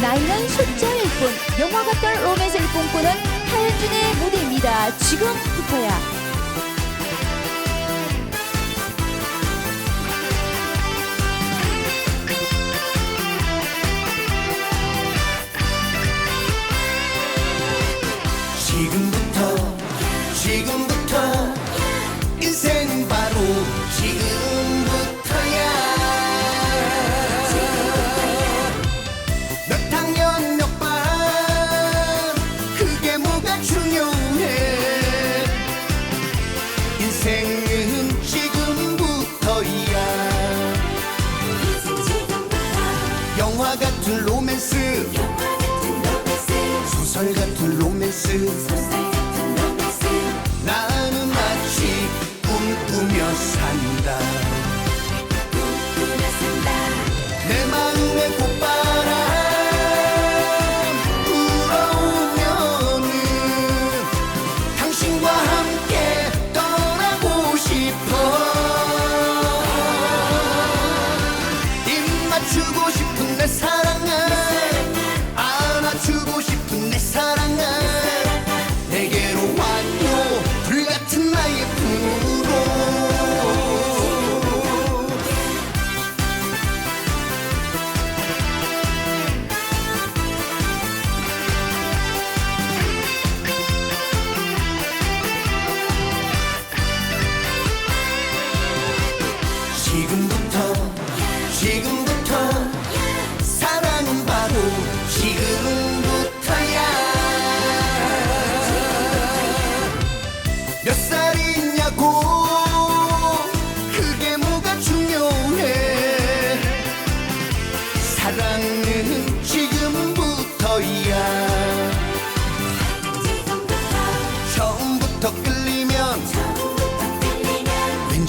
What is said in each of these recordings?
나이는 숫자일 뿐 영화 같던 로맨스를 꿈꾸는 하현준의 무대입니다. 지금 뭐가 중요해. 인생은 지금부터야. 영화 같은 로맨스. 소설 같은 로맨스. 나는 마치 꿈꾸며 산다 지금부터 지금부터 사랑은 바로 지금부터야. 몇 살이냐고. 그게 뭐가 중요해. 사랑은 지금부터야. 처음부터 끌리면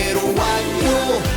O algo